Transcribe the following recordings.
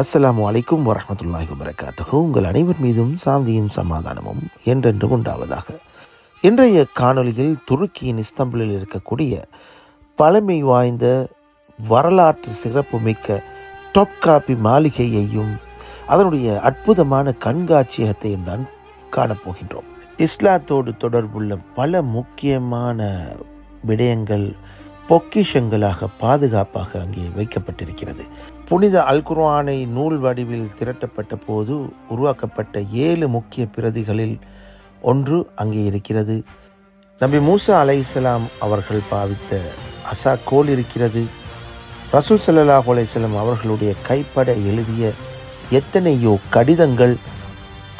அஸ்லாம் அலைக்கும் வரமத்துல்லாஹி வரகாத்துகோ உங்கள் அனைவர் மீதும் சாந்தியும் சமாதானமும் என்றென்றும் உண்டாவதாக. இன்றைய காணொலியில் துருக்கியின் இஸ்தம்பிளில் இருக்கக்கூடிய பழமை வாய்ந்த வரலாற்று சிறப்புமிக்க டொப்காப்பி மாளிகையையும் அதனுடைய அற்புதமான கண்காட்சியகத்தையும் தான் காணப்போகின்றோம். இஸ்லாத்தோடு தொடர்புள்ள பல முக்கியமான விடயங்கள் பொக்கிஷங்களாக பாதுகாப்பாக அங்கே வைக்கப்பட்டிருக்கிறது. புனித அல் குர்ஆனை நூல் வடிவில் திரட்டப்பட்ட போது உருவாக்கப்பட்ட ஏழு முக்கிய பிரதிகளில் ஒன்று அங்கே இருக்கிறது. நபி மூசா அலைஹிஸ்ஸலாம் அவர்கள் பாவித்த அசா கோல் இருக்கிறது. ரசூல் ஸல்லல்லாஹு அலைஹி அவர்களுடைய கைப்பட எழுதிய எத்தனையோ கடிதங்கள்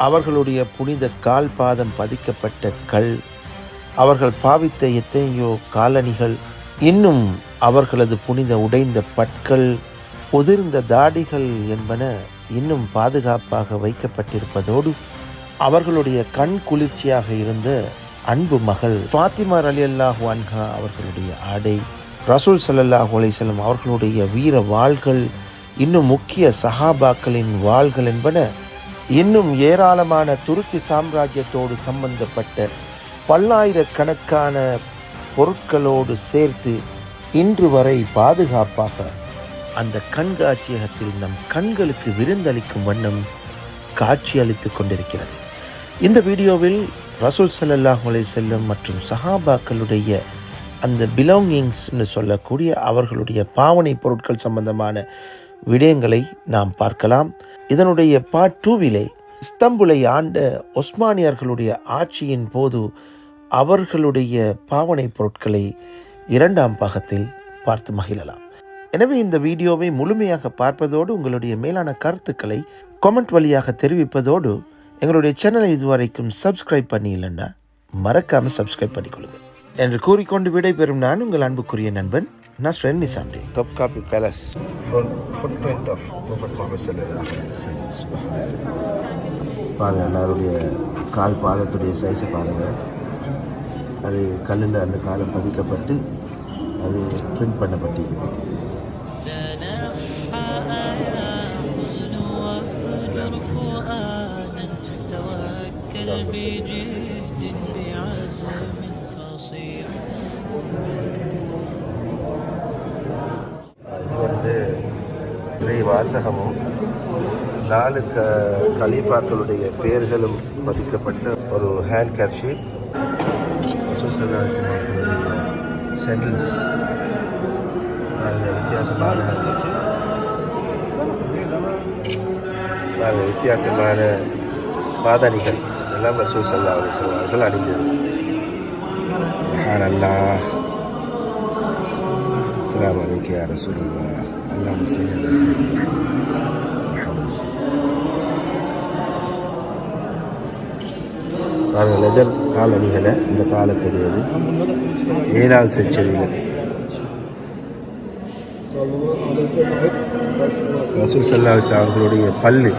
அவர்களுடைய புனித கால் பாதம் பதிக்கப்பட்ட கல் அவர்கள் பாவித்த எத்தனையோ காலணிகள் இன்னும் அவர்களது புனித உடைந்த பற்கள் உதிர்ந்த தாடிகள் என்பன இன்னும் பாதுகாப்பாக வைக்கப்பட்டிருப்பதோடு அவர்களுடைய கண் குளிர்ச்சியாக இருந்த அன்பு மகள் ஃபாத்திமா அலி அல்லாஹு அன்ஹா அவர்களுடைய ஆடை ரசூல் ஸல்லல்லாஹு அலிசல்லம் அவர்களுடைய வீர வாள்கள் இன்னும் முக்கிய சஹாபாக்களின் வாள்கள் என்பன இன்னும் ஏராளமான துருக்கி சாம்ராஜ்யத்தோடு சம்பந்தப்பட்ட பல்லாயிரக்கணக்கான பொருட்களோடு சேர்த்து இன்று வரை பாதுகாப்பாக அந்த கண்காட்சியகத்தில் நம் கண்களுக்கு விருந்தளிக்கும் வண்ணம் காட்சி அளித்துக் கொண்டிருக்கிறது. இந்த வீடியோவில் ரசூல் ஸல்லல்லாஹு செல்லும் மற்றும் சஹாபாக்களுடைய அந்த பிலாங்கிங்ஸ்னு சொல்லக்கூடிய அவர்களுடைய பாவனை பொருட்கள் சம்பந்தமான விடயங்களை நாம் பார்க்கலாம். இதனுடைய பார்ட் டூவிலே இஸ்தம்புலை ஆண்ட ஒஸ்மானியர்களுடைய ஆட்சியின் போது அவர்களுடைய பாவனை பொருட்களை இரண்டாம் பாகத்தில் பார்த்து மகிழலாம். எனவே இந்த வீடியோவை முழுமையாக பார்ப்பதோடு உங்களுடைய மேலான கருத்துக்களை கமெண்ட் வழியாக தெரிவிப்பதோடு எங்களுடைய சேனலை இதுவரைக்கும் சப்ஸ்கிரைப் பண்ணி இல்லைன்னா மறக்காம சப்ஸ்கிரைப் பண்ணிக்கொள்ளுங்க. என்று கூறிக்கொண்டு விடைபெறும் நான் உங்கள் அன்புக்குரிய நண்பன் Nasran நிசாம்டி top coffee palace food print of பாருங்க எல்லாருடைய கால் பாதத்துடைய சைஸை பாருங்கள் அது கல்லில் அந்த காலம் பதிக்கப்பட்டு அது பிரிண்ட் பண்ணப்பட்டிருக்குது. இது வந்து இறை வாசகமும் நாலு க கலீஃபாக்களுடைய பெயர்களும் பதிக்கப்பட்ட ஒரு ஹேண்ட் கர்ஷீஃப் சூசலாக இருக்கக்கூடிய சென்டல்ஸ் வித்தியாசமான நாங்கள் வித்தியாசமான பாதணிகள் எல்லாம் சூசல்லா அவர் சொல்வார்கள் அடைந்தது நல்லா சிலாமணிக்கு அரசு அல்லாமல் செய்ய அரசு பாருங்கள் லெதர் காலணிகளை இந்த காலத்துடையது. ஏழாவது செஞ்சுரியில் ரசூல் சல்லாஸ் அவர்களுடைய பல்லு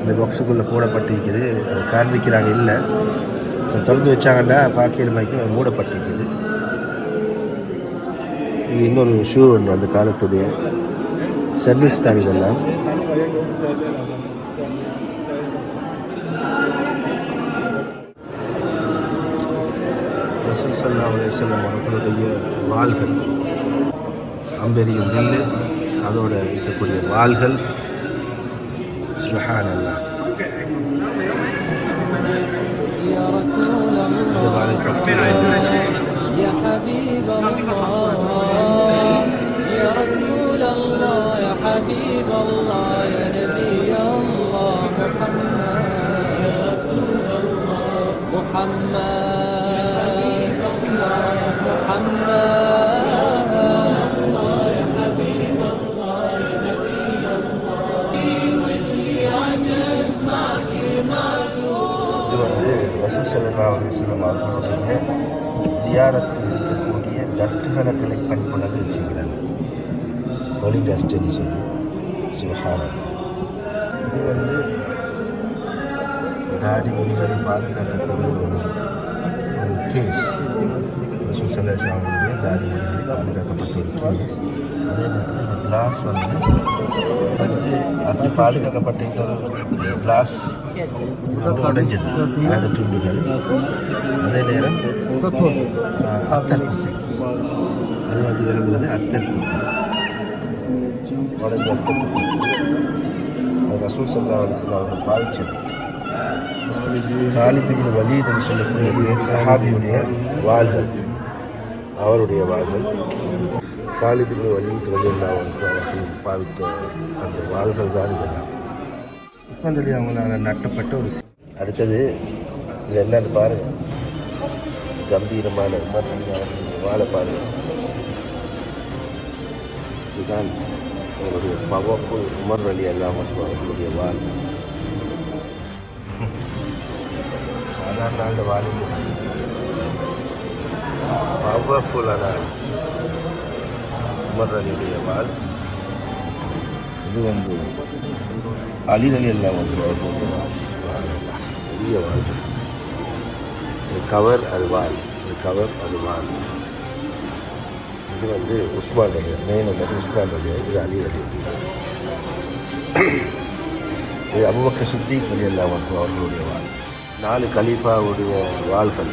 இந்த பாக்ஸுக்குள்ளே போடப்பட்டிருக்குது. காண்பிக்கிறாங்க இல்லை. அதை திறந்து வச்சாங்கன்னா பாக்கியல் மைக்கு மூடப்பட்டிருக்குது. இது இன்னொரு ஷூ ஒன்று அந்த காலத்துடைய. சென்டல்ஸ் தான் இதெல்லாம். ரசூல் சல்லா அலையம் அவர்களுடைய வாள்கள் அம்பெரியும் நெல் அதோட இருக்கக்கூடிய வாள்கள் சுஹான் அல்லா يا رسول الله இந்த வாழை يا حبيب الله يا رسول الله يا حبيب الله يا نبي الله محمد محمد ரசூல் சல்லா அலிஸ்லாம் அவர்களுடைய ஜியாரத்தில் இருக்கக்கூடிய டஸ்ட்டுகளை கலெக்ட் பண்ணி கொண்டது வச்சுக்கிறாங்க ஒலி டஸ்ட்டுன்னு சொல்லி. சுஹான இது வந்து தாடி முடிகளை பாதுகாக்கக்கூடிய ஒரு ஒரு கேஸ் ரசூல் சல்லா அவர்களுடைய தாடி முடிகளை பாதுகாக்கப்பட்டிருக்கிறது அதே நேரத்தில் இந்த கிளாஸ் வந்து வந்து அப்படி பாதுகாக்கப்பட்ட இன்னொரு கிளாஸ் உடைஞ்சது ஆக துண்டுகள் அதே நேரம் அத்தல் குப்பை அது வந்து விரும்புகிறது அத்தல் குப்பை உடஞ்ச அத்தல் குப்பை ரசூல் சல்லா அலிஸ்லாம் அவர்கள் பாதிச்சது காலித்தின் வலீத் சொல்லக்கூடிய சஹாபியுடைய வாழ்கள் அவருடைய வாள்கள் காலித்தின் வலீத் வலியல்லா அவர்கள். பாவித்த அந்த வாள்கள் தான் இதெல்லாம். உஸ்மான் அலி அவங்களால நட்டப்பட்ட ஒரு அடுத்தது இது என்னன்னு பாருங்க. கம்பீரமான உமர் அவர்களுடைய வாழை பாருங்க. இதுதான் அவருடைய பவர்ஃபுல் உமர் அலி அல்லாஹ் அவர்களுடைய வாழ் சாதாரண ஆள் வாழும் பவர்ஃபுல்லான உமரனுடைய வாழ். இது வந்து அழிதல் எல்லாம் வந்து அவர்களுடைய வாழ் பெரிய வாழ். இது கவர் அது வால் இது கவர் அது வால் இது வந்து உஸ்மான் அலி மெயின் வந்து உஸ்மான் இது அலி அலி இது அபுபக்கர் சித்திக் வந்து எல்லாம் அவர்களுடைய வாழ். நாலு கலீஃபாவுடைய வாள்கள்